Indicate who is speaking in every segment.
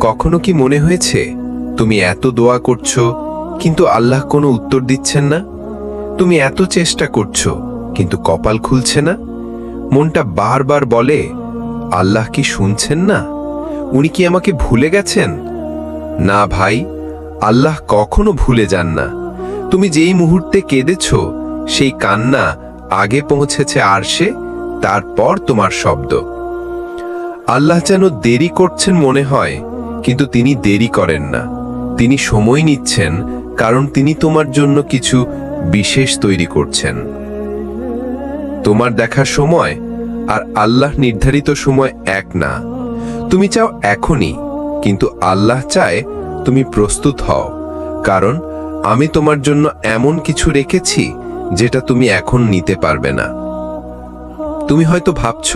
Speaker 1: কখনো কি মনে হয়েছে, তুমি এত দোয়া করছ, কিন্তু আল্লাহ কোনো উত্তর দিচ্ছেন না? তুমি এত চেষ্টা করছ, কিন্তু কপাল খুলছে না? মনটা বারবার বলে, আল্লাহ কি শুনছেন না? উনি কি আমাকে ভুলে গেছেন? না ভাই, আল্লাহ কখনো ভুলে যান না। তুমি যেই মুহূর্তে কেঁদেছ, সেই কান্না আগে পৌঁছেছে আরশে তারপর তোমার শব্দ। আল্লাহ যেন দেরি করছেন মনে হয় কিন্তু তিনি দেরি করেন না। তিনি সময় নিচ্ছেন, কারণ তিনি তোমার জন্য কিছু বিশেষ তৈরি করছেন। তোমার দেখার সময় আর আল্লাহ নির্ধারিত সময় এক না। তুমি চাও এখনই, কিন্তু আল্লাহ চায় তুমি প্রস্তুত হও, কারণ আমি তোমার জন্য এমন কিছু রেখেছি যেটা তুমি এখন নিতে পারবে না। তুমি হয়তো ভাবছ,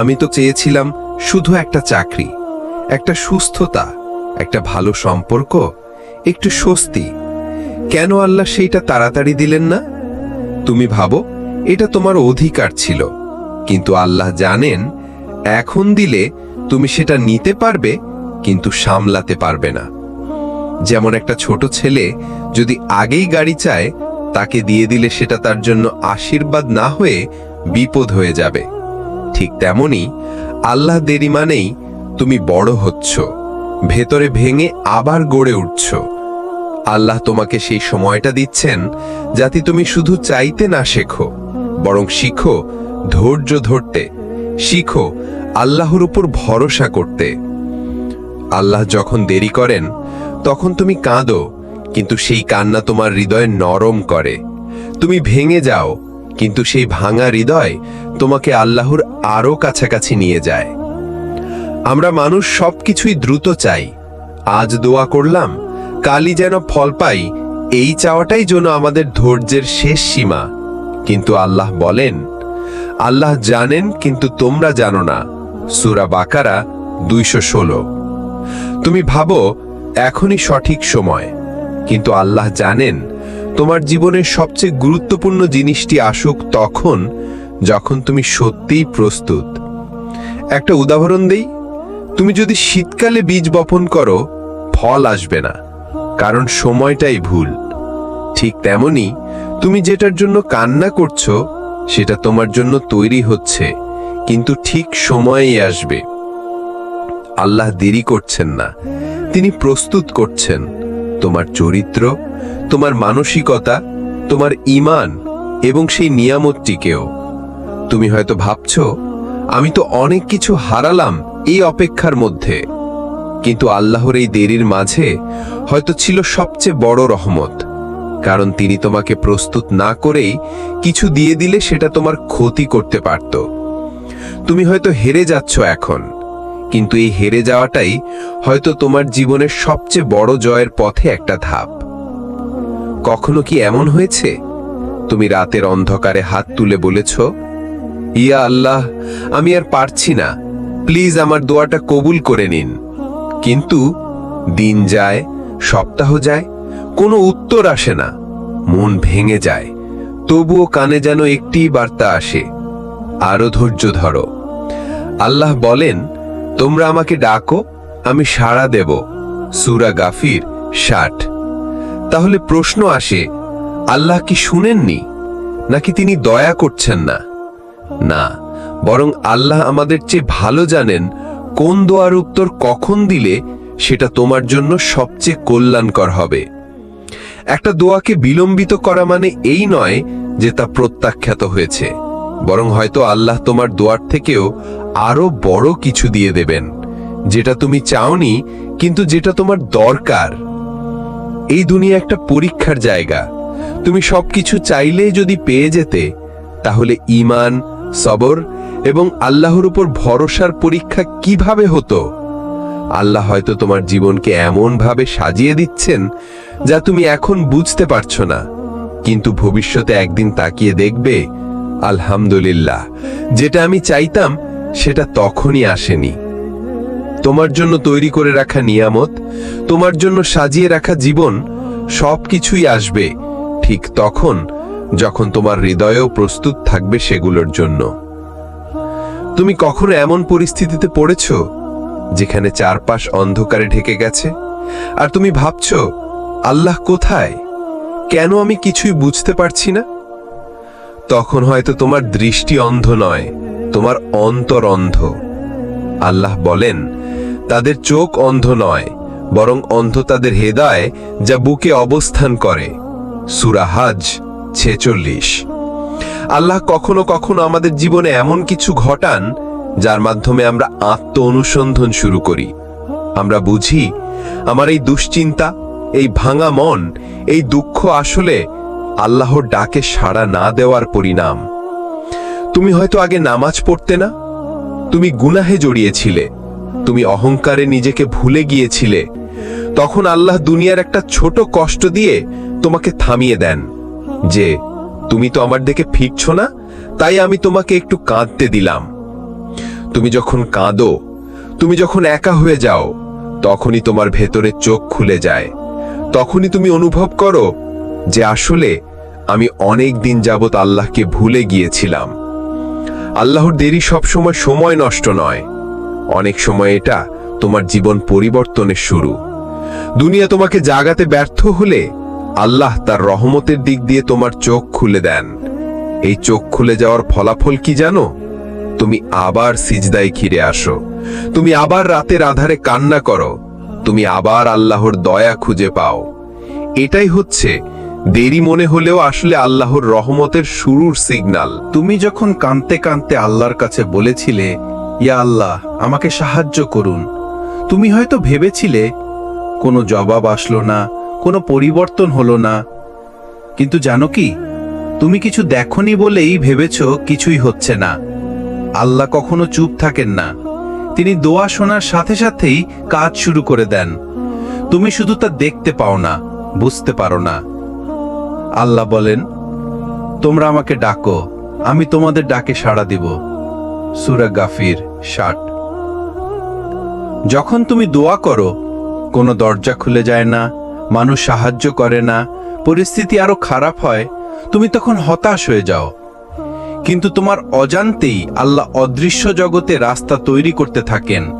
Speaker 1: আমি তো চেয়েছিলাম শুধু একটা চাকরি। একটা সুস্থতা, একটা ভালো সম্পর্ক, একটু স্বস্তি। কেন আল্লাহ সেইটা তাড়াতাড়ি দিলেন না? তুমি ভাবো, এটা তোমার অধিকার ছিল। কিন্তু আল্লাহ জানেন, এখন দিলে তুমি সেটা নিতে পারবে, কিন্তু সামলাতে পারবে না। যেমন একটা ছোট ছেলে যদি আগেই গাড়ি চায়, তাকে দিয়ে দিলে সেটা তার জন্য আশীর্বাদ না হয়ে বিপদ হয়ে যাবে। ঠিক তেমনি আল্লাহ দেরি মানেই তুমি বড় হচ্ছ, ভেতরে ভেঙে আবার গড়ে উঠছ। আল্লাহ তোমাকে সেই সময়টা দিচ্ছেন যাতে তুমি শুধু চাইতে না শেখো, বরং শিখো ধৈর্য ধরতে, শিখো আল্লাহর উপর ভরসা করতে। আল্লাহ যখন দেরি করেন, তখন তুমি কাঁদো, কিন্তু সেই কান্না তোমার হৃদয় নরম করে। তুমি ভেঙে যাও, কিন্তু সেই ভাঙা হৃদয় তোমাকে আল্লাহর আরও কাছাকাছি নিয়ে যায়। আমরা মানুষ সবকিছুই দ্রুত চাই। আজ দোয়া করলাম, কালই যেন ফল পাই, এই চাওয়াটাই যেন আমাদের ধৈর্যের শেষ সীমা। কিন্তু আল্লাহ বলেন, আল্লাহ জানেন কিন্তু তোমরা জানো না। সুরা বাকারা দুইশো ষোলো। তুমি ভাবো, এখনই সঠিক সময়। কিন্তু আল্লাহ জানেন, তোমার জীবনের সবচেয়ে গুরুত্বপূর্ণ জিনিসটি আসুক তখন, যখন তুমি সত্যিই প্রস্তুত। একটা উদাহরণ দেই। তুমি যদি শীতকালে বীজ বপন করো, ফল আসবে না, কারণ সময়টাই ভুল। ঠিক তেমনি তুমি যেটার জন্য কান্না করছ, সেটা তোমার জন্য তৈরি হচ্ছে, কিন্তু ঠিক সময়েই আসবে। আল্লাহ দেরি করছেন না, তিনি প্রস্তুত করছেন। তোমার চরিত্র, তোমার মানসিকতা, তোমার ইমান এবং সেই নিয়ামতটিকেও। তুমি হয়তো ভাবছ, আমি তো অনেক কিছু হারালাম এই অপেক্ষার মধ্যে। কিন্তু আল্লাহর এই দেরির মাঝে হয়তো ছিল সবচেয়ে বড় রহমত, কারণ তিনি তোমাকে প্রস্তুত না করেই কিছু দিয়ে দিলে সেটা তোমার ক্ষতি করতে পারত। তুমি হয়তো হেরে যাচ্ছ এখন, কিন্তু এই হেরে যাওয়াটাই হয়তো তোমার জীবনের সবচেয়ে বড় জয়ের পথে একটা ধাপ। কখনো কি এমন হয়েছে? তুমি রাতের অন্ধকারে হাত তুলে বলেছ, ইয়া আল্লাহ, আমি আর পারছি না। প্লিজ আমার দোয়াটা কবুল করে নিন। কিন্তু দিন যায়, সপ্তাহ যায়, কোনো উত্তর আসে না। মন ভেঙে যায়। তবুও কানে যেন একটি বার্তা আসে। আরও ধৈর্য ধরো। আল্লাহ বলেন, তোমরা আমাকে ডাকো, আমি সাড়া দেব। সুরা গাফির ষাট। তাহলে প্রশ্ন আসে, আল্লাহ কি শুনেননি? নাকি তিনি দয়া করছেন না? না বরং আল্লাহ আমাদের চেয়ে ভালো জানেন কোন দোয়ার উত্তর কখন দিলে সেটা তোমার জন্য সবচেয়ে কল্যাণকর হবে। একটা দোয়াকে বিলম্বিত করা মানে এই নয় যে তা প্রত্যাখ্যাত হয়েছে, বরং হয়তো আল্লাহ তোমার দোয়ার থেকেও আরও বড় কিছু দিয়ে দেবেন, যেটা তুমি চাওনি কিন্তু যেটা তোমার দরকার। এই দুনিয়া একটা পরীক্ষার জায়গা, তুমি সবকিছু চাইলেই যদি পেয়ে যেতে, তাহলে ইমান সবর এবং আল্লাহর উপর ভরসার পরীক্ষা কীভাবে হতো? আল্লাহ হয়তো তোমার জীবনকে এমন ভাবে সাজিয়ে দিচ্ছেন যা তুমি এখন বুঝতে পারছ না। কিন্তু ভবিষ্যতে একদিন তাকিয়ে দেখবে, আলহামদুলিল্লাহ, যেটা আমি চাইতাম, সেটা তখনই আসেনি। তোমার জন্য তৈরি করে রাখা নিয়ামত, তোমার জন্য সাজিয়ে রাখা জীবন, সবকিছুই আসবে ঠিক তখন, যখন তোমার হৃদয়েও প্রস্তুত থাকবে সেগুলোর জন্য। তুমি কখনো এমন পরিস্থিতিতে পড়েছ যেখানে চারপাশ অন্ধকারে ঢেকে গেছে? আর তুমি ভাবছ, আল্লাহ কোথায়? কেন আমি কিছুই বুঝতে পারছি না? তখন হয়তো তোমার দৃষ্টি অন্ধ নয়, তোমার অন্তর অন্ধ। আল্লাহ বলেন, তাদের চোখ অন্ধ নয়, বরং অন্ধ তাদের হেদায় যা বুকে অবস্থান করে। সুরাহাজ ছেচল্লিশ। আল্লাহ কখনো কখনো আমাদের জীবনে এমন কিছু ঘটান যার মাধ্যমে আমরা আত্ম অনুসন্ধান শুরু করি। আমরা বুঝি, আমার এই দুশ্চিন্তা, এই ভাঙা মন, এই দুঃখ আসলে আল্লাহর ডাকে সাড়া না দেওয়ার পরিণাম। তুমি হয়তো আগে নামাজ পড়তে না, তুমি গুনাহে জড়িয়েছিলে, তুমি অহংকারে নিজেকে ভুলে গিয়েছিলে, তখন আল্লাহ দুনিয়ার একটা ছোট কষ্ট দিয়ে তোমাকে থামিয়ে দেন যে তুমি তো আমার দিকে ফিরছ না, তাই আমি তোমাকে একটু কাঁদতে দিলাম। তুমি যখন কাঁদো, তুমি যখন একা হয়ে যাও, তখনই তোমার ভেতরে চোখ খুলে যায়। তখনই তুমি অনুভব করো যে আসলে আমি অনেক দিন যাবত আল্লাহকে ভুলে গিয়েছিলাম। আল্লাহর দেরি সবসময় সময় নষ্ট নয়। অনেক সময় এটা তোমার জীবন পরিবর্তনের শুরু। দুনিয়া তোমাকে জাগাতে ব্যর্থ হলে আল্লাহ তার রহমতের দিক দিয়ে তোমার চোখ খুলে দেন। এই চোখ খুলে যাওয়ার ফলাফল কি জানো? তুমি আবার সিজদায় ঘিরে আসো। তুমি আবার রাতের আধারে কান্না করো। তুমি আবার আল্লাহর দয়া খুঁজে পাও। এটাই হচ্ছে, দেরি মনে হলেও আসলে আল্লাহর রহমতের শুরুর সিগন্যাল
Speaker 2: তুমি যখন কাঁদতে কাঁদতে আল্লাহর কাছে বলেছিলে, ইয়া আল্লাহ, আমাকে সাহায্য করুন। তুমি হয়তো ভেবেছিলে, কোনো জবাব আসলো না কোনো পরিবর্তন হলো না। কিন্তু জানো কি? তুমি কিছু দেখনি বলেই ভেবেছ কিছুই হচ্ছে না। আল্লাহ কখনো চুপ থাকেন না। তিনি দোয়া শোনার সাথে সাথেই কাজ শুরু করে দেন। তুমি শুধু তা দেখতে পাও না, বুঝতে পারো না। আল্লাহ বলেন, তোমরা আমাকে ডাকো, আমি তোমাদের ডাকে সাড়া দিব। সুরা গাফির ষাট। যখন তুমি দোয়া করো, কোনো দরজা খুলে যায় না মানুষ সাহায্য করে না, পরিস্থিতি আরও খারাপ হয়, তুমি তখন হতাশ হয়ে যাও। কিন্তু তোমার অজান্তেই আল্লাহ অদৃশ্য জগতে রাস্তা তৈরি করতে থাকেন।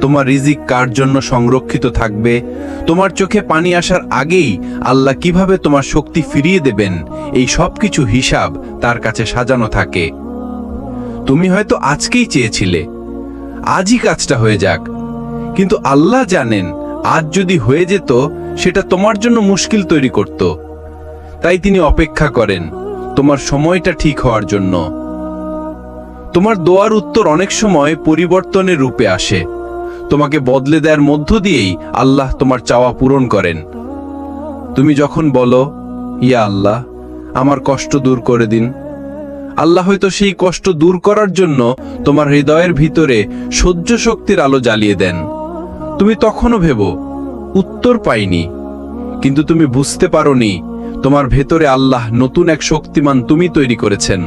Speaker 2: তোমার রিজিক কার জন্য সংরক্ষিত থাকবে? তোমার চোখে পানি আসার আগেই আল্লাহ কীভাবে তোমার শক্তি ফিরিয়ে দেবেন? এই সব কিছু হিসাব তার কাছে সাজানো থাকে। তুমি হয়তো আজকেই চেয়েছিলে, আজই কাজটা হয়ে যাক। কিন্তু আল্লাহ জানেন আজ যদি হয়ে যেত, সেটা তোমার জন্য মুশকিল তৈরি করত। তাই তিনি অপেক্ষা করেন, তোমার সময়টা ঠিক হওয়ার জন্য। তোমার দোয়ার উত্তর অনেক সময় পরিবর্তনের রূপে আসে। তোমাকে বদলে দেওয়ার মধ্য দিয়েই আল্লাহ তোমার চাওয়া পূরণ করেন। তুমি যখন বলো, ইয়া আল্লাহ, আমার কষ্ট দূর করে দিন। আল্লাহ হয়তো সেই কষ্ট দূর করার জন্য তোমার হৃদয়ের ভিতরে সহ্য শক্তির আলো জ্বালিয়ে দেন। তুমি তখনও ভেবো, উত্তর পাইনি। কিন্তু তুমি বুঝতে পারোনি, তোমার ভেতরে আল্লাহ নতুন এক শক্তিমান তুমি তৈরি করেছেন।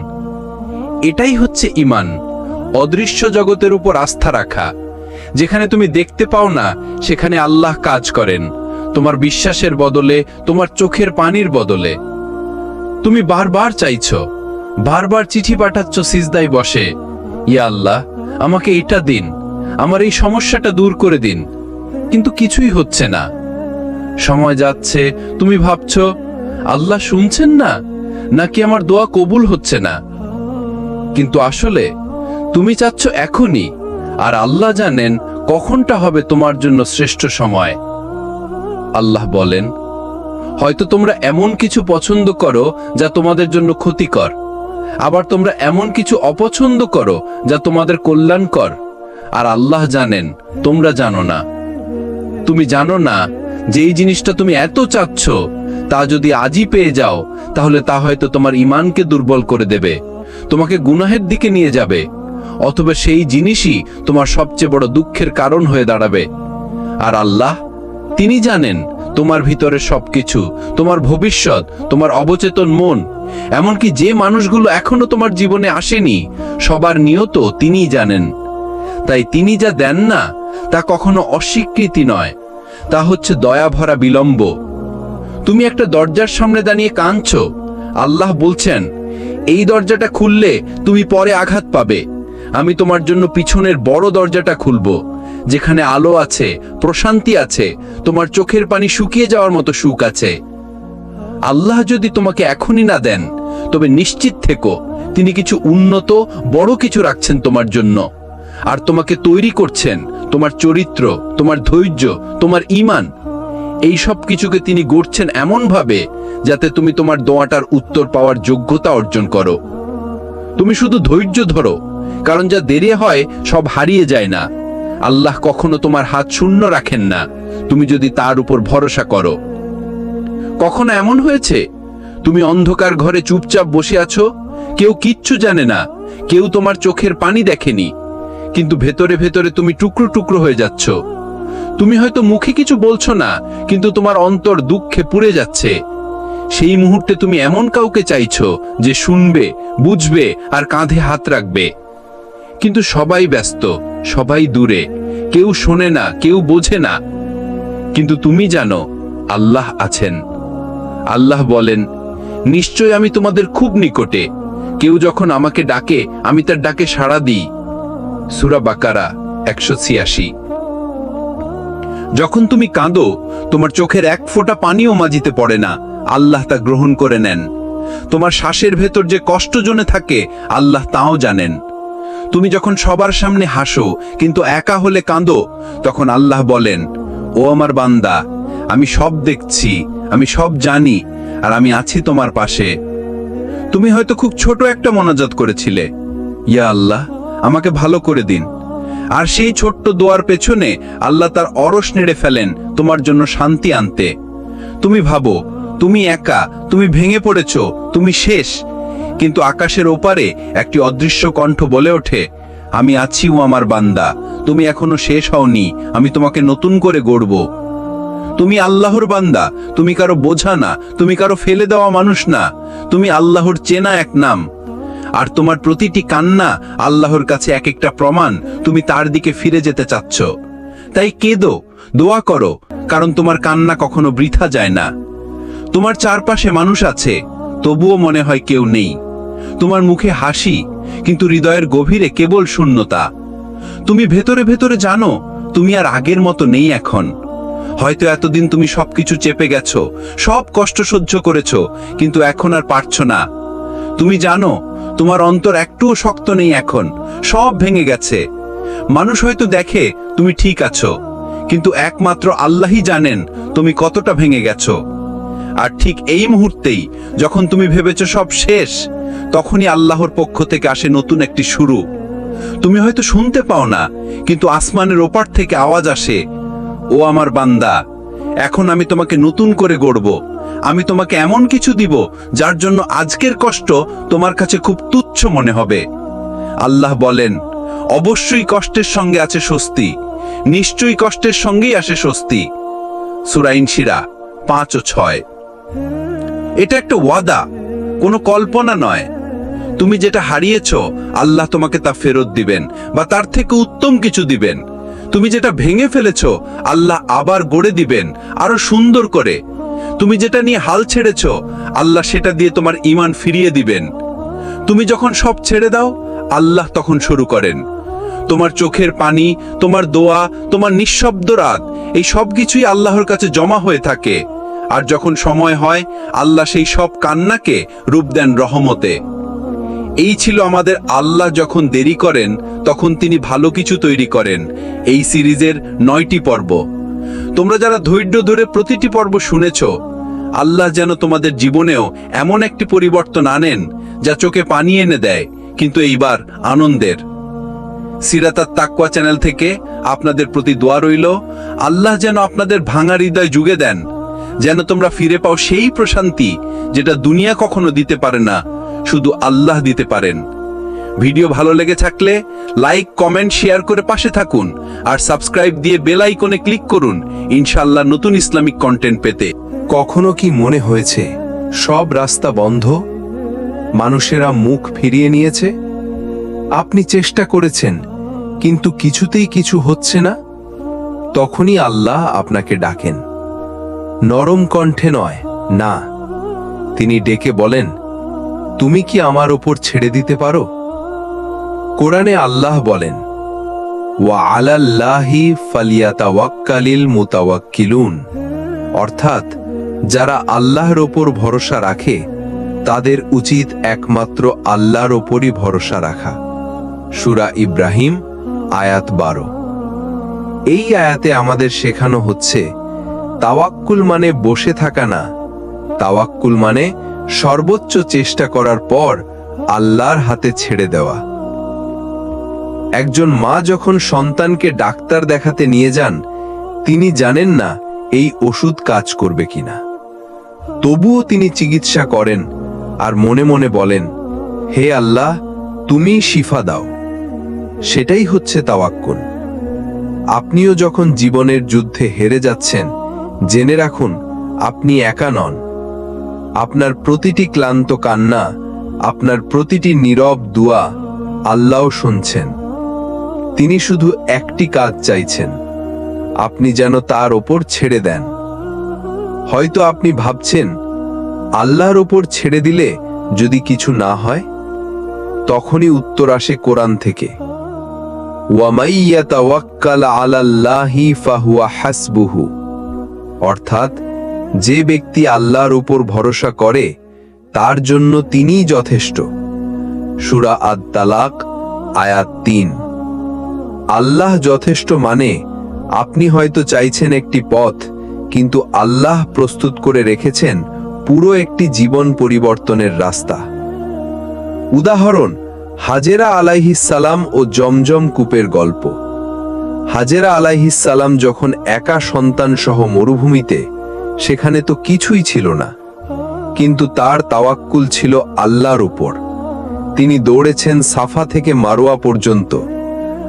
Speaker 2: এটাই হচ্ছে ইমান, অদৃশ্য জগতের উপর আস্থা রাখা। যেখানে তুমি দেখতে পাও না, সেখানে আল্লাহ কাজ করেন। তোমার বিশ্বাসের বদলে, তোমার চোখের পানির বদলে। তুমি বারবার চাইছো, বারবার চিঠি পাঠাচ্ছ সিজদাই বসে। ইয়া আল্লাহ, আমাকে এটা দিন, আমার এই সমস্যাটা দূর করে দিন। কিন্তু কিছুই হচ্ছে না। সময় যাচ্ছে, তুমি ভাবছ, আল্লাহ শুনছেন না? নাকি আমার দোয়া কবুল হচ্ছে না? কিন্তু আসলে, তুমি চাচ্ছ এখনই, আর আল্লাহ জানেন কখনটা হবে তোমার জন্য শ্রেষ্ঠ সময়। আল্লাহ বলেন, হয়তো তোমরা এমন কিছু পছন্দ করো যা তোমাদের জন্য ক্ষতিকর। আবার তোমরা এমন কিছু অপছন্দ করো যা তোমাদের কল্যাণকর। আর আল্লাহ জানেন, তোমরা জানো না। তুমি জানো না যে এই জিনিসটা তুমি এত চাচ্ছ? তা যদি আজই পেয়ে যাও, তাহলে তা হয়তো তোমার ইমানকে দুর্বল করে দেবে, তোমাকে গুনাহের দিকে নিয়ে যাবে, অথবা সেই জিনিসই তোমার সবচেয়ে বড় দুঃখের কারণ হয়ে দাঁড়াবে। আর আল্লাহ, তিনি জানেন তোমার ভিতরে সবকিছু, তোমার ভবিষ্যৎ, তোমার অবচেতন মন, এমনকি যে মানুষগুলো এখনও তোমার জীবনে আসেনি, সবার নিয়ত তিনিই জানেন। তাই তিনি যা দেন না তা কখনো অস্বীকৃতি নয়। তা হচ্ছে দয়া ভরা বিলম্ব। তুমি একটা দরজার সামনে দাঁড়িয়ে কাঁদছ। আল্লাহ বলছেন, এই দরজাটা খুললে তুমি পরে আঘাত পাবে। আমি তোমার জন্য পিছনের বড় দরজাটা খুলব, যেখানে আলো আছে, প্রশান্তি আছে, তোমার চোখের পানি শুকিয়ে যাওয়ার মতো সুখ আছে। আল্লাহ যদি তোমাকে এখনই না দেন, তবে নিশ্চিত থেকো, তিনি কিছু উন্নত, বড় কিছু রাখছেন তোমার জন্য। আর তোমাকে তৈরি করছেন তোমার চরিত্র, তোমার ধৈর্য, তোমার ইমান এই সব কিছুকে তিনি গড়ছেন এমনভাবে যাতে তুমি তোমার দোয়াটার উত্তর পাওয়ার যোগ্যতা অর্জন করো। তুমি শুধু ধৈর্য ধরো, কারণ যা দেরি হয় সব হারিয়ে যায় না। আল্লাহ কখনো তোমার হাত শূন্য রাখেন না, তুমি যদি তার উপর ভরসা করো। কখনো এমন হয়েছে? তুমি অন্ধকার ঘরে চুপচাপ বসে আছো, কেউ কিচ্ছু জানে না, কেউ তোমার চোখের পানি দেখেনি কিন্তু ভেতরে ভেতরে তুমি টুকরো টুকরো হয়ে যাচ্ছ। তুমি হয়তো মুখে কিছু বলছো না, কিন্তু তোমার অন্তর দুঃখে পুড়ে যাচ্ছে। সেই মুহূর্তে তুমি এমন কাউকে চাইছো যে শুনবে, বুঝবে আর কাঁধে হাত রাখবে। কিন্তু সবাই ব্যস্ত, সবাই দূরে। কেউ শোনে না, কেউ বোঝে না। কিন্তু তুমি জানো, আল্লাহ আছেন। আল্লাহ বলেন, নিশ্চয় আমি তোমাদের খুব নিকটে। কেউ যখন আমাকে ডাকে, আমি তার ডাকে সাড়া দিই। সুরা বাকারা একশো ছিয়াশি। যখন তুমি কাঁদো, তোমার চোখের এক ফোঁটা পানিও মাজিতে পড়ে না, আল্লাহ তা গ্রহণ করে নেন। তোমার শ্বাসের ভেতর যে কষ্ট জনে থাকে, আল্লাহ তাও জানেন। তুমি যখন সবার সামনে হাসো, কিন্তু একা হলে কাঁদো, তখন আল্লাহ বলেন, ও আমার বান্দা, আমি সব দেখছি, আমি সব জানি, আর আমি আছি তোমার পাশে। তুমি হয়তো খুব ছোট একটা মনাজাত করেছিলে। ইয়া আল্লাহ আমাকে ভালো করে দিন। আর সেই ছোট্ট দোয়ার পেছনে আল্লাহ তার অরস নেড়ে ফেলেন, তোমার জন্য শান্তি আনতে। তুমি ভাবো, তুমি একা, তুমি ভেঙে পড়েছ, তুমি শেষ। কিন্তু আকাশের ওপারে একটি অদৃশ্য কণ্ঠ বলে ওঠে, আমি আছি ও আমার বান্দা, তুমি এখনও শেষ হওনি, আমি তোমাকে নতুন করে গড়ব। তুমি আল্লাহর বান্দা, তুমি কারও বোঝা না, তুমি কারও ফেলে দেওয়া মানুষ না, তুমি আল্লাহর চেনা এক নাম। আর তোমার প্রতিটি কান্না আল্লাহর কাছে এক একটা প্রমাণ তুমি তার দিকে ফিরে যেতে চাচ্ছ। তাই কেঁদো, দোয়া করো, কারণ তোমার কান্না কখনো বৃথা যায় না। তোমার চারপাশে মানুষ আছে, তবুও মনে হয় কেউ নেই। তোমার মুখে হাসি, কিন্তু হৃদয়ের গভীরে কেবল শূন্যতা। তুমি ভেতরে ভেতরে জানো, তুমি আর আগের মতো নেই এখন। হয়তো এতদিন তুমি সবকিছু চেপে গেছো, সব কষ্ট সহ্য করেছ, কিন্তু এখন আর পারছ না। তুমি জানো তোমার অন্তর একটুও শক্ত নেই এখন, সব ভেঙে গেছে। মানুষ হয়তো দেখে তুমি ঠিক আছো, কিন্তু একমাত্র আল্লাহই জানেন তুমি কতটা ভেঙে গেছো। আর ঠিক এই মুহূর্তেই যখন তুমি ভেবেছো সব শেষ, তখনই আল্লাহর পক্ষ থেকে আসে নতুন একটি শুরু। তুমি হয়তো শুনতে পাও না, কিন্তু আসমানের ওপার থেকে আওয়াজ আসে, ও আমার বান্দা এখন আমি তোমাকে নতুন করে গড়ব। আমি তোমাকে এমন কিছু দিব, যার জন্য আজকের কষ্ট তোমার কাছে খুব তুচ্ছ মনে হবে। আল্লাহ বলেন, অবশ্যই কষ্টের সঙ্গে আছে স্বস্তি। নিশ্চয়ই কষ্টের সঙ্গেই আসে স্বস্তি। সুরাইন শিরা পাঁচ ও ছয়। এটা একটা ওয়াদা, কোনো কল্পনা নয়। তুমি যেটা হারিয়েছ, আল্লাহ তোমাকে তা ফেরত দিবেন, বা তার থেকে উত্তম কিছু দিবেন। তুমি যেটা ভেঙে ফেলেছ, আল্লাহ আবার গড়ে দিবেন, আরও সুন্দর করে। তুমি যেটা নিয়ে হাল ছেড়েছ, আল্লাহ সেটা দিয়ে তোমার ইমান ফিরিয়ে দিবেন। তুমি যখন সব ছেড়ে দাও, আল্লাহ তখন শুরু করেন। তোমার চোখের পানি, তোমার দোয়া, তোমার নিঃশব্দ রাত, এই সব কিছুই আল্লাহর কাছে জমা হয়ে থাকে। আর যখন সময় হয়, আল্লাহ সেই সব কান্নাকে রূপ দেন রহমতে। এই ছিল আমাদের আল্লাহ যখন দেরি করেন, তখন তিনি ভালো কিছু তৈরি করেন। এই সিরিজের নয়টি পর্ব। তোমরা যারা ধৈর্য ধরে প্রতিটি পর্ব শুনেছ, আল্লাহ যেন তোমাদের জীবনেও এমন একটি পরিবর্তন আনেন, যা চোখে পানি এনে দেয়, কিন্তু এইবার আনন্দের। সিরাতার তাকওয়া চ্যানেল থেকে আপনাদের প্রতি দোয়া রইল। আল্লাহ যেন আপনাদের ভাঙা হৃদয় যুগে দেন, যেন তোমরা ফিরে পাও সেই প্রশান্তি, যেটা দুনিয়া কখনো দিতে পারে না শুধু আল্লাহ দিতে পারেন। ভিডিও ভালো লেগে থাকলে লাইক, কমেন্ট, শেয়ার করে পাশে থাকুন আর সাবস্ক্রাইব দিয়ে বেল আইকনে ক্লিক করুন ইনশাআল্লাহ নতুন ইসলামিক কন্টেন্ট পেতে।
Speaker 1: কখনো কি মনে হয়েছে সব রাস্তা বন্ধ? মানুষেরা মুখ ফিরিয়ে নিয়েছে? আপনি চেষ্টা করেছেন, কিন্তু কিছুতেই কিছু হচ্ছে না? তখনই আল্লাহ আপনাকে ডাকেন। নরম কণ্ঠে নয়, না। তিনি ডেকে বলেন তুমি কি আমার ওপর ছেড়ে দিতে পারো? কোরআনে আল্লাহ বলেন, ওয়া আলাল্লাহি মুতাওয়াক্কিলুন। অর্থাৎ, যারা আল্লাহর ওপর ভরসা রাখে, তাদের উচিত একমাত্র আল্লাহর ওপরই ভরসা রাখা। সুরা ইব্রাহিম, আয়াত বারো। এই আয়াতে আমাদের শেখানো হচ্ছে, তাওয়াক্কুল মানে বসে থাকা না। তাওয়াক্কুল মানে সর্বোচ্চ চেষ্টা করার পর আল্লাহর হাতে ছেড়ে দেওয়া। একজন মা যখন সন্তানকে ডাক্তার দেখাতে নিয়ে যান, তিনি জানেন না এই ওষুধ কাজ করবে কিনা। তবুও তিনি চিকিৎসা করেন আর মনে মনে বলেন, হে আল্লাহ তুমি শিফা দাও। সেটাই হচ্ছে তাওয়াক্কুন আপনিও যখন জীবনের যুদ্ধে হেরে যাচ্ছেন, জেনে রাখুন, আপনি একা নন। আপনার প্রতিটি ক্লান্ত কান্না, আপনার প্রতিটি নীরব দুয়া আল্লাহ শুনছেন। তিনি শুধু একটি কাজ চাইছেন, আপনি যেন তার ওপর ছেড়ে দেন। হয়তো আপনি ভাবছেন, আল্লাহর ওপর ছেড়ে দিলে যদি কিছু না হয়? তখনই উত্তর আসে কোরআন থেকে। ওয়ামাইয়া তাওয়াক্কাল ফাহুয়া অর্থাৎ যে ব্যক্তি আল্লাহর উপর ভরসা করে, তার জন্য তিনিই যথেষ্ট। সুরা আদ তালাক আয়াত তিন। আল্লাহ যথেষ্ট মানে আপনি হয়তো চাইছেন একটি পথ, কিন্তু আল্লাহ প্রস্তুত করে রেখেছেন পুরো একটি জীবন পরিবর্তনের রাস্তা। উদাহরণ, হাজেরা আলাইহিসালাম ও জমজম কূপের গল্প। হাজেরা আলাইহিসালাম যখন একা সন্তান সহ মরুভূমিতে সেখানে তো কিছুই ছিল না। কিন্তু তার তাওয়াক্কুল ছিল আল্লাহর উপর। তিনি দৌড়েছেন সাফা থেকে মারোয়া পর্যন্ত।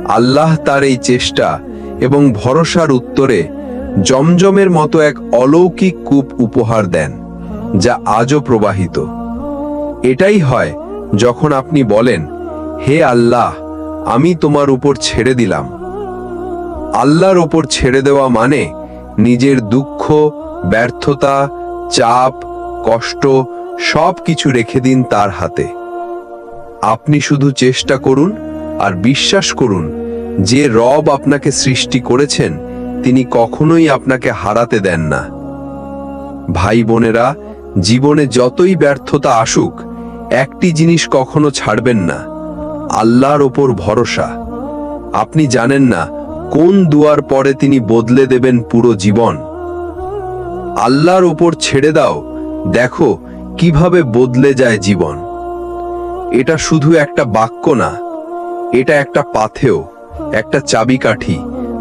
Speaker 1: আল্লাহ তার এই চেষ্টা এবং ভরসার উত্তরে জমজমের মতো এক অলৌকিক কূপ উপহার দেন, যা আজও প্রবাহিত। এটাই হয় যখন আপনি বলেন, হে আল্লাহ, আমি তোমার উপর ছেড়ে দিলাম। আল্লাহর ওপর ছেড়ে দেওয়া মানে নিজের দুঃখ ব্যর্থতা, চাপ, কষ্ট সব কিছু রেখে দিন তার হাতে। আপনি শুধু চেষ্টা করুন আর বিশ্বাস করুন, যে রব আপনাকে সৃষ্টি করেছেন, তিনি কখনোই আপনাকে হারাতে দেন না। ভাই বোনেরা, জীবনে যতই ব্যর্থতা আসুক, একটি জিনিস কখনো ছাড়বেন না, আল্লাহর ওপর ভরসা। আপনি জানেন না, কোন দুয়ার পরে তিনি বদলে দেবেন পুরো জীবন। আল্লাহর ওপর ছেড়ে দাও। দেখো কীভাবে বদলে যায় জীবন। এটা শুধু একটা বাক্য না, এটা একটা পাথেও একটা চাবিকাঠি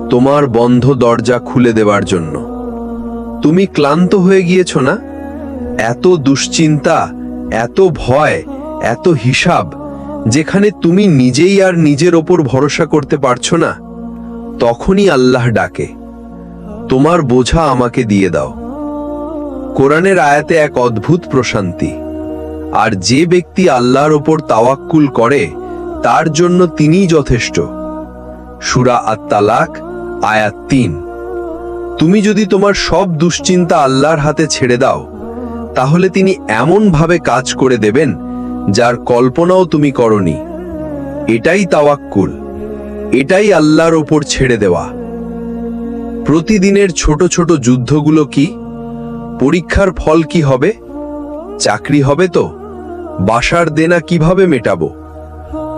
Speaker 1: তোমার বন্ধ দরজা খুলে দেওয়ার জন্য। তুমি ক্লান্ত হয়ে গিয়েছ না? এত দুশ্চিন্তা, এত ভয়, এত হিসাব, যেখানে তুমি নিজেই আর নিজের ওপর ভরসা করতে পারছ না, তখনই আল্লাহ ডাকে, তোমার বোঝা আমাকে দিয়ে দাও। কোরআনের আয়াতে এক অদ্ভুত প্রশান্তি। আর যে ব্যক্তি আল্লাহর ওপর তাওয়াক্কুল করে, তার জন্য তিনিই যথেষ্ট। সুরা আত্মালাক আয়াত তিন। তুমি যদি তোমার সব দুশ্চিন্তা আল্লাহর হাতে ছেড়ে দাও, তাহলে তিনি এমনভাবে কাজ করে দেবেন, যার কল্পনাও তুমি করনি। এটাই তাওয়াক্কুল। এটাই আল্লাহর ওপর ছেড়ে দেওয়া। প্রতিদিনের ছোট ছোট যুদ্ধগুলো কি? পরীক্ষার ফল কি হবে? চাকরি হবে তো? বাসার দেনা কীভাবে মেটাবো?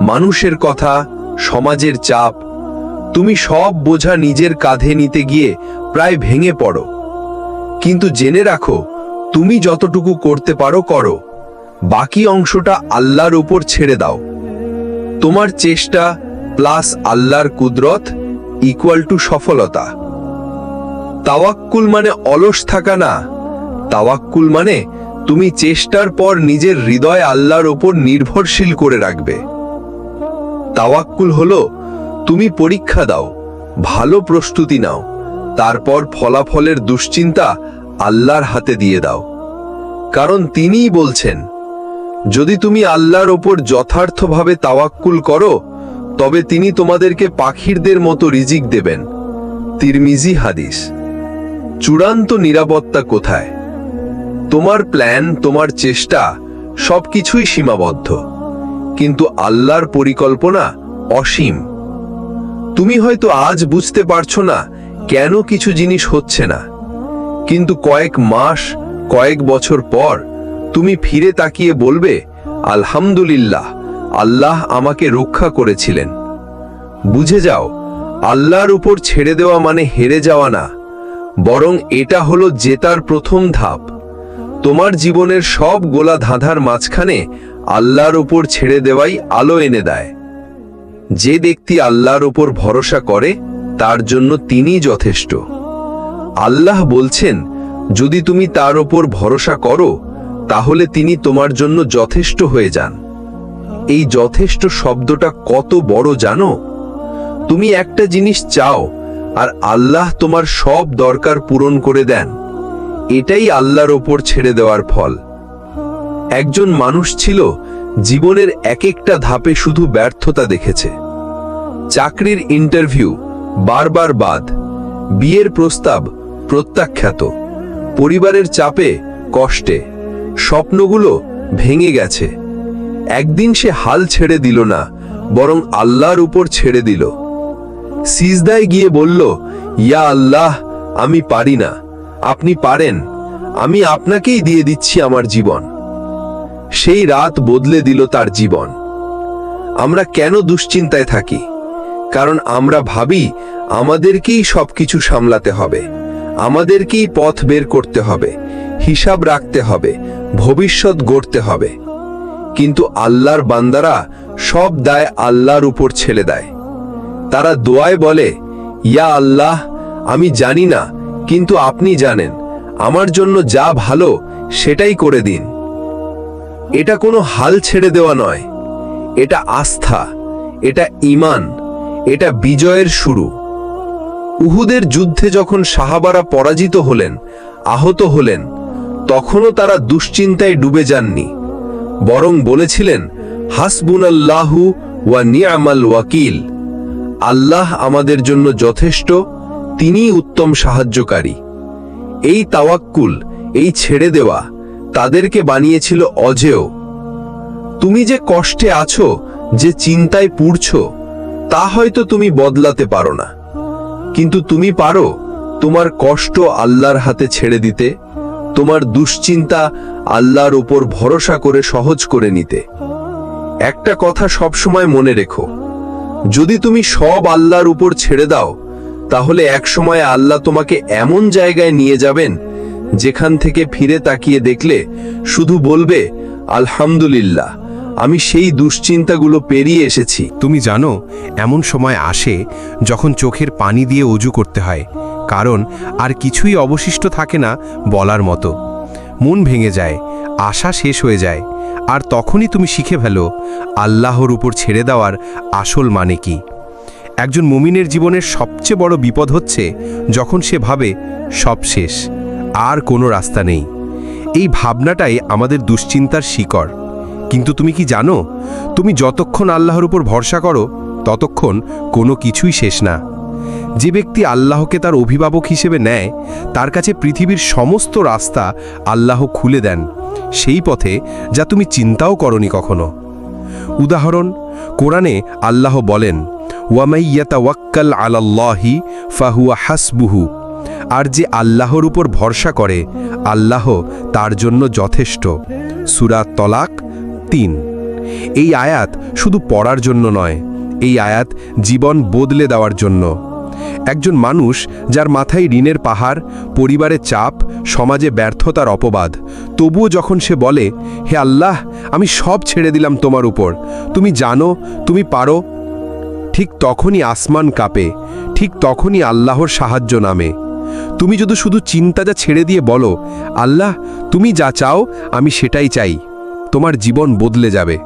Speaker 1: মানুষের কথা, সমাজের চাপ, তুমি সব বোঝা নিজের কাঁধে নিতে গিয়ে প্রায় ভেঙে পড়ো। কিন্তু জেনে রাখো, তুমি যতটুকু করতে পারো করো। বাকি অংশটা আল্লাহর উপর ছেড়ে দাও। তোমার চেষ্টা প্লাস আল্লাহর কুদরত ইকুয়াল টু সফলতা। তাওয়াক্কুল মানে অলস থাকা না তাওয়াক্কুল মানে তুমি চেষ্টার পর নিজের হৃদয় আল্লাহর ওপর নির্ভরশীল করে রাখবে। তাওয়াক্কুল হলো, তুমি পরীক্ষা দাও, ভালো প্রস্তুতি নাও, তারপর ফলাফলের দুশ্চিন্তা আল্লাহর হাতে দিয়ে দাও। কারণ তিনিই বলছেন, যদি তুমি আল্লাহর ওপর যথার্থভাবে তাওয়াক্কুল করো, তবে তিনি তোমাদেরকে পাখিরদের মতো রিজিক দেবেন। তিরমিজি হাদিস। চূড়ান্ত নিরাপত্তা কোথায়? তোমার প্ল্যান, তোমার চেষ্টা সবকিছুই সীমাবদ্ধ। কিন্তু আল্লাহর পরিকল্পনা অসীম। তুমি হয়তো আজ বুঝতে পারছ না কেন কিছু জিনিস হচ্ছে না। কিন্তু কয়েক মাস, কয়েক বছর পর তুমি ফিরে তাকিয়ে বলবে, আলহামদুলিল্লাহ, আল্লাহ আমাকে রক্ষা করেছিলেন। বুঝে যাও, আল্লাহর উপর ছেড়ে দেওয়া মানে হেরে যাওয়া না, বরং এটা হলো জেতার প্রথম ধাপ। তোমার জীবনের সব গোলা ধাঁধার মাঝখানে আল্লাহর ওপর ছেড়ে দেওয়াই আলো এনে দেয়। যে ব্যক্তি আল্লাহর ওপর ভরসা করে, তার জন্য তিনি যথেষ্ট। আল্লাহ বলছেন, যদি তুমি তার ওপর ভরসা করো, তাহলে তিনি তোমার জন্য যথেষ্ট হয়ে যান। এই যথেষ্ট শব্দটা কত বড় জানো? তুমি একটা জিনিস চাও, আর আল্লাহ তোমার সব দরকার পূরণ করে দেন। এটাই আল্লাহর ওপর ছেড়ে দেওয়ার ফল। একজন মানুষ ছিল, জীবনের এক একটা ধাপে শুধু ব্যর্থতা দেখেছে। চাকরির ইন্টারভিউ, বারবার বাদ। বিয়ের প্রস্তাব, প্রত্যাখ্যাত। পরিবারের চাপে, কষ্টে। স্বপ্নগুলো ভেঙে গেছে। একদিন সে হাল ছেড়ে দিল না, বরং আল্লাহর উপর ছেড়ে দিল। সিজদায় গিয়ে বলল, ইয়া আল্লাহ, আমি পারি না। আপনি পারেন, আমি আপনাকেই দিয়ে দিচ্ছি আমার জীবন। সেই রাত বদলে দিল তার জীবন। আমরা কেন দুশ্চিন্তায় থাকি? কারণ আমরা ভাবি, আমাদেরকেই সবকিছু সামলাতে হবে, আমাদেরকেই পথ বের করতে হবে, হিসাব রাখতে হবে, ভবিষ্যৎ গড়তে হবে। কিন্তু আল্লাহর বান্দারা সব দায় আল্লাহর উপর ছেড়ে দেয়। তারা দোয়ায় বলে, ইয়া আল্লাহ, আমি জানি না কিন্তু আপনি জানেন, আমার জন্য যা ভালো, সেটাই করে দিন। এটা কোনো হাল ছেড়ে দেওয়া নয়। এটা আস্থা, এটা ইমান এটা বিজয়ের শুরু। উহুদের যুদ্ধে যখন সাহাবারা পরাজিত হলেন, আহত হলেন, তখনও তারা দুশ্চিন্তায় ডুবে যাননি। বরং বলেছিলেন, হাসবুনাল্লাহু ওয়া নিয়ামাল ওয়াকিল। আল্লাহ আমাদের জন্য যথেষ্ট তিনিই উত্তম সাহায্যকারী। এই তাওয়াক্কুল, এই ছেড়ে দেওয়া, তাদেরকে বানিয়েছিল অজেয়। তুমি যে কষ্টে আছো, যে চিন্তায় পুড়ছ, তা হয়তো তুমি বদলাতে পারো না। কিন্তু তুমি পারো তোমার কষ্ট আল্লাহর হাতে ছেড়ে দিতে, তোমার দুশ্চিন্তা আল্লাহর উপর ভরসা করে সহজ করে নিতে। একটা কথা সবসময় মনে রেখো, যদি তুমি সব আল্লাহর উপর ছেড়ে দাও তাহলে একসময় আল্লাহ তোমাকে এমন জায়গায় নিয়ে যাবেন, যেখান থেকে ফিরে তাকিয়ে দেখলে শুধু বলবে, আলহামদুলিল্লাহ, আমি সেই দুশ্চিন্তাগুলো পেরিয়ে এসেছি।
Speaker 3: তুমি জানো, এমন সময় আসে যখন চোখের পানি দিয়ে অজু করতে হয়, কারণ আর কিছুই অবশিষ্ট থাকে না বলার মতো। মন ভেঙে যায়, আশা শেষ হয়ে যায়, আর তখনই তুমি শিখে ফেলো, আল্লাহর উপর ছেড়ে দেওয়ার আসল মানে কি। একজন মুমিনের জীবনের সবচেয়ে বড় বিপদ হচ্ছে যখন সে ভাবে, সব শেষ, আর কোনো রাস্তা নেই। এই ভাবনাটাই আমাদের দুশ্চিন্তার শিকড়। কিন্তু তুমি কি জানো, তুমি যতক্ষণ আল্লাহর উপর ভরসা করো, ততক্ষণ কোনো কিছুই শেষ না। যে ব্যক্তি আল্লাহকে তার অভিভাবক হিসেবে নেয়, তার কাছে পৃথিবীর সমস্ত রাস্তা আল্লাহ খুলে দেন, সেই পথে যা তুমি চিন্তাও করনি কখনো। উদাহরণ, কোরআনে আল্লাহ বলেন ওয়ামাইয়াতা ওয়াক্কাল আলাল্লাহি ফাহুয়া হাসবুহু। আর যে আল্লাহর উপর ভরসা করে, আল্লাহ তার জন্য যথেষ্ট। সুরা তলাক তিন। এই আয়াত শুধু পড়ার জন্য নয়, এই আয়াত জীবন বদলে দেওয়ার জন্য। একজন মানুষ যার মাথায় ঋণের পাহাড়, পরিবারের চাপ, সমাজে ব্যর্থতার অপবাদ, তবুও যখন সে বলে, হে আল্লাহ, আমি সব ছেড়ে দিলাম তোমার উপর। তুমি জানো, তুমি পারো ঠিক তখনই আসমান কাঁপে, ঠিক তখনই আল্লাহর সাহায্য নামে। তুমি যদি শুধু চিন্তাটা ছেড়ে দিয়ে বলো, আল্লাহ, তুমি যা চাও, আমি সেটাই চাই। তোমার জীবন বদলে যাবে।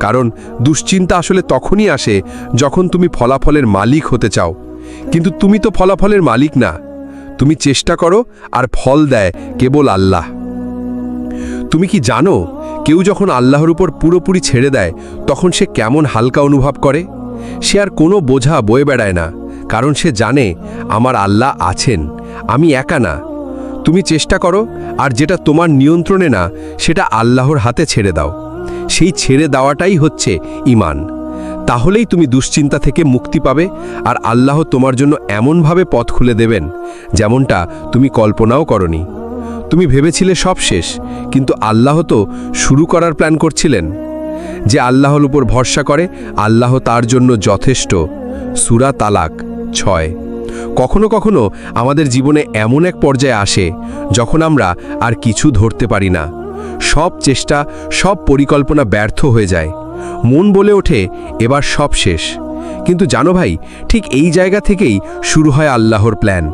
Speaker 3: কারণ দুশ্চিন্তা আসলে তখনই আসে যখন তুমি ফলাফলের মালিক হতে চাও। কিন্তু তুমি তো ফলাফলের মালিক না। তুমি চেষ্টা করো আর ফল দেয় কেবল আল্লাহ। তুমি কি জানো, কেউ যখন আল্লাহর উপর পুরোপুরি ছেড়ে দেয়, তখন সে কেমন হালকা অনুভব করে? সে আর কোনো বোঝা বয়ে বেড়ায় না, কারণ সে জানে আমার আল্লাহ আছেন, আমি একা না। তুমি চেষ্টা করো, আর যেটা তোমার নিয়ন্ত্রণে না, সেটা আল্লাহর হাতে ছেড়ে দাও। সেই ছেড়ে দেওয়াটাই হচ্ছে ইমান
Speaker 1: তাহলেই তুমি দুশ্চিন্তা থেকে মুক্তি পাবে, আর আল্লাহ তোমার জন্য এমনভাবে পথ খুলে দেবেন, যেমনটা তুমি কল্পনাও করনি। তুমি ভেবেছিলে সব শেষ, কিন্তু আল্লাহ তো শুরু করার প্ল্যান করছিলেন। যে আল্লাহর উপর ভরসা করে, আল্লাহ তার জন্য যথেষ্ট। সুরা তালাক ছয়। কখনো কখনো আমাদের জীবনে এমন এক পর্যায়ে আসে, যখন আমরা আর কিছু ধরতে পারি না। সব চেষ্টা, সব পরিকল্পনা ব্যর্থ হয়ে যায়। মন বলে ওঠে, এবার সব শেষ। কিন্তু জানো ভাই, ঠিক এই জায়গা থেকেই শুরু হয় আল্লাহর প্ল্যান।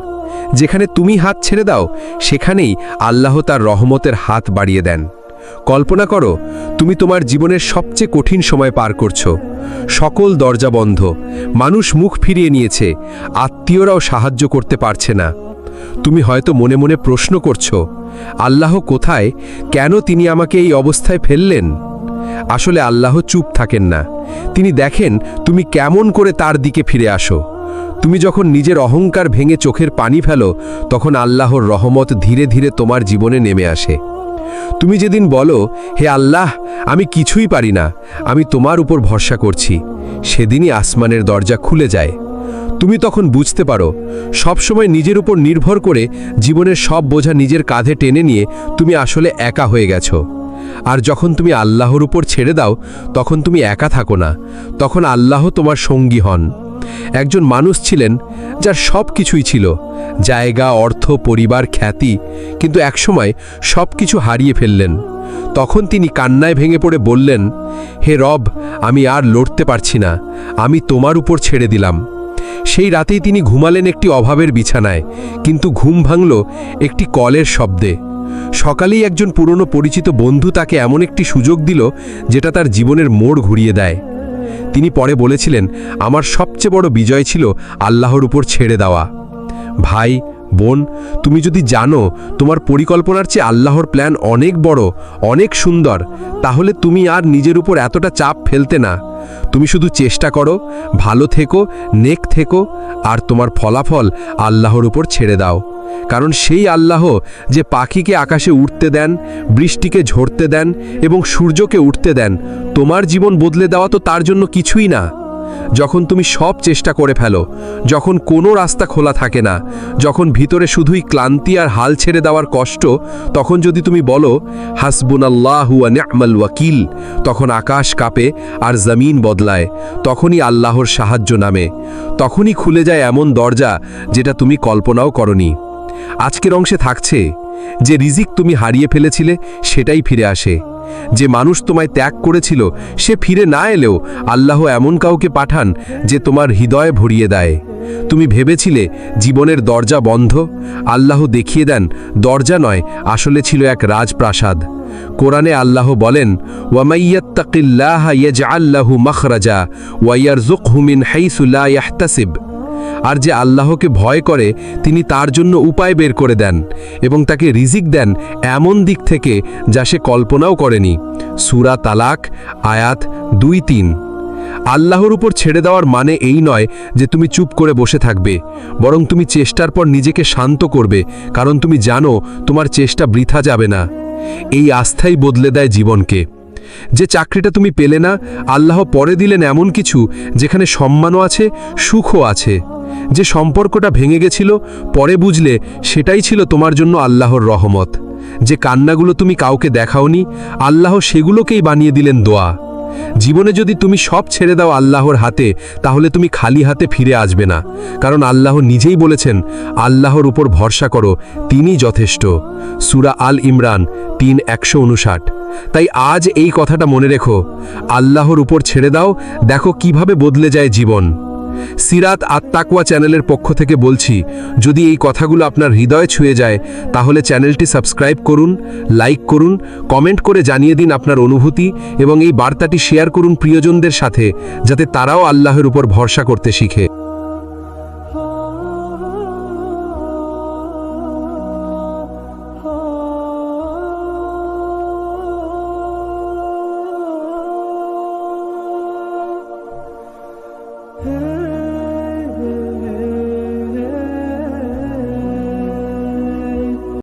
Speaker 1: যেখানে তুমি হাত ছেড়ে দাও, সেখানেই আল্লাহ তার রহমতের হাত বাড়িয়ে দেন। কল্পনা করো, তুমি তোমার জীবনের সবচেয়ে কঠিন সময় পার করছ। সকল দরজা বন্ধ, মানুষ মুখ ফিরিয়ে নিয়েছে, আত্মীয়রাও সাহায্য করতে পারছে না। তুমি হয়তো মনে মনে প্রশ্ন করছ, আল্লাহ কোথায়, কেন তিনি আমাকে এই অবস্থায় ফেললেন? আসলে আল্লাহ চুপ থাকেন না। তিনি দেখেন তুমি কেমন করে তার দিকে ফিরে আসো। তুমি যখন নিজের অহংকার ভেঙে চোখের পানি ফেলো, তখন আল্লাহর রহমত ধীরে ধীরে তোমার জীবনে নেমে আসে। তুমি যেদিন বলো, হে আল্লাহ, আমি কিছুই পারি না, আমি তোমার উপর ভরসা করছি সেদিনই আসমানের দরজা খুলে যায়। তুমি তখন বুঝতে পারো, সবসময় নিজের উপর নির্ভর করে জীবনের সব বোঝা নিজের কাঁধে টেনে নিয়ে তুমি আসলে একা হয়ে গেছো। আর যখন তুমি আল্লাহর উপর ছেড়ে দাও, তখন তুমি একা থাকো না, তখন আল্লাহ তোমার সঙ্গী হন। একজন মানুষ ছিলেন যার সব কিছুই ছিল, জায়গা, অর্থ, পরিবার, খ্যাতি, কিন্তু একসময় সব কিছু হারিয়ে ফেললেন। তখন তিনি কান্নায় ভেঙে পড়ে বললেন, হে রব, আমি আর লড়তে পারছি না, আমি তোমার উপর ছেড়ে দিলাম। সেই রাতেই তিনি ঘুমালেন একটি অভাবের বিছানায়, কিন্তু ঘুম ভাঙল একটি কলের শব্দে। সকালেই একজন পুরনো পরিচিত বন্ধু তাকে এমন একটি সুযোগ দিল, যেটা তার জীবনের মোড় ঘুরিয়ে দেয়। তিনি পরে বলেছিলেন, আমার সবচেয়ে বড় বিজয় ছিল আল্লাহর উপর ছেড়ে দেওয়া। ভাই, বোন, তুমি যদি জানো তোমার পরিকল্পনার চেয়ে আল্লাহর প্ল্যান অনেক বড়, অনেক সুন্দর, তাহলে তুমি আর নিজের উপর এতটা চাপ ফেলতে না। তুমি শুধু চেষ্টা করো, ভালো থেকো, নেক থেকো, আর তোমার ফলাফল আল্লাহর উপর ছেড়ে দাও। কারণ সেই আল্লাহ যে পাখিকে আকাশে উঠতে দেন, বৃষ্টিকে ঝরতে দেন এবং সূর্যকে উঠতে দেন তোমার জীবন বদলে দেওয়া তো তার জন্য কিছুই না। যখন তুমি সব চেষ্টা করে ফেলো, যখন কোনো রাস্তা খোলা থাকে না, যখন ভিতরে শুধুই ক্লান্তি আর হাল ছেড়ে দেওয়ার কষ্ট, তখন যদি তুমি বলো হাসবুন আল্লাহু নিয়ামাল ওয়াকিল তখন আকাশ কাঁপে আর জমিন বদলায়, তখনই আল্লাহর সাহায্য নামে, তখনই খুলে যায় এমন দরজা যেটা তুমি কল্পনাও করনি। আজকের অংশে থাকছে, যে রিজিক তুমি হারিয়ে ফেলেছিলে সেটাই ফিরে আসে। যে মানুষ তোমায় ত্যাগ করেছিল, সে ফিরে না এলেও আল্লাহ এমন কাউকে পাঠান যে তোমার হৃদয় ভরিয়ে দেয়। তুমি ভেবেছিলে জীবনের দরজা বন্ধ, আল্লাহ দেখিয়ে দেন, দরজা নয়, আসলে ছিল এক রাজপ্রাসাদ। কোরআনে আল্লাহ বলেন ওয়ামাইয়াত্তাকিল্লাহ ইয়াজআল্লাহু মাখরাজা ওয়াইয়ারযুকহু মিন হাইসু লা ইয়াহতাসিব। আর যে আল্লাহকে ভয় করে, তিনি তার জন্য উপায় বের করে দেন এবং তাকে রিজিক দেন এমন দিক থেকে যা সে কল্পনাও করেনি। সুরা তালাক, আয়াত দুই তিন। আল্লাহর উপর ছেড়ে দেওয়ার মানে এই নয় যে তুমি চুপ করে বসে থাকবে, বরং তুমি চেষ্টার পর নিজেকে শান্ত করবে, কারণ তুমি জানো তোমার চেষ্টা বৃথা যাবে না। এই আস্থাই বদলে দেয় জীবনকে। যে চাকরিটা তুমি পেলে না, আল্লাহ পরে দিলেন এমন কিছু যেখানে সম্মানও আছে, সুখও আছে। যে সম্পর্কটা ভেঙে গেছিল, পরে বুঝলে সেটাই ছিল তোমার জন্য আল্লাহর রহমত। যে কান্নাগুলো তুমি কাউকে দেখাওনি, আল্লাহ সেগুলোকেই বানিয়ে দিলেন দোয়া। জীবনে যদি তুমি সব ছেড়ে দাও আল্লাহর হাতে, তাহলে তুমি খালি হাতে ফিরে আসবে না। কারণ আল্লাহ নিজেই বলেছেন, আল্লাহর উপর ভরসা করো তিনি যথেষ্ট। সুরা আল ইমরান তিন একশো উনষাট। তাই আজ এই কথাটা মনে রেখো, আল্লাহর উপর ছেড়ে দাও, দেখো কীভাবে বদলে যায় জীবন। সিরাত আত্মাকুয়া চ্যানেলের পক্ষ থেকে বলছি, যদি এই কথাগুলো আপনার হৃদয়ে ছুঁয়ে যায়, তাহলে চ্যানেলটি সাবস্ক্রাইব করুন, লাইক করুন, কমেন্ট করে জানিয়ে দিন আপনার অনুভূতি এবং এই বার্তাটি শেয়ার করুন প্রিয়জনদের সাথে, যাতে তারাও আল্লাহের উপর ভরসা করতে শিখে।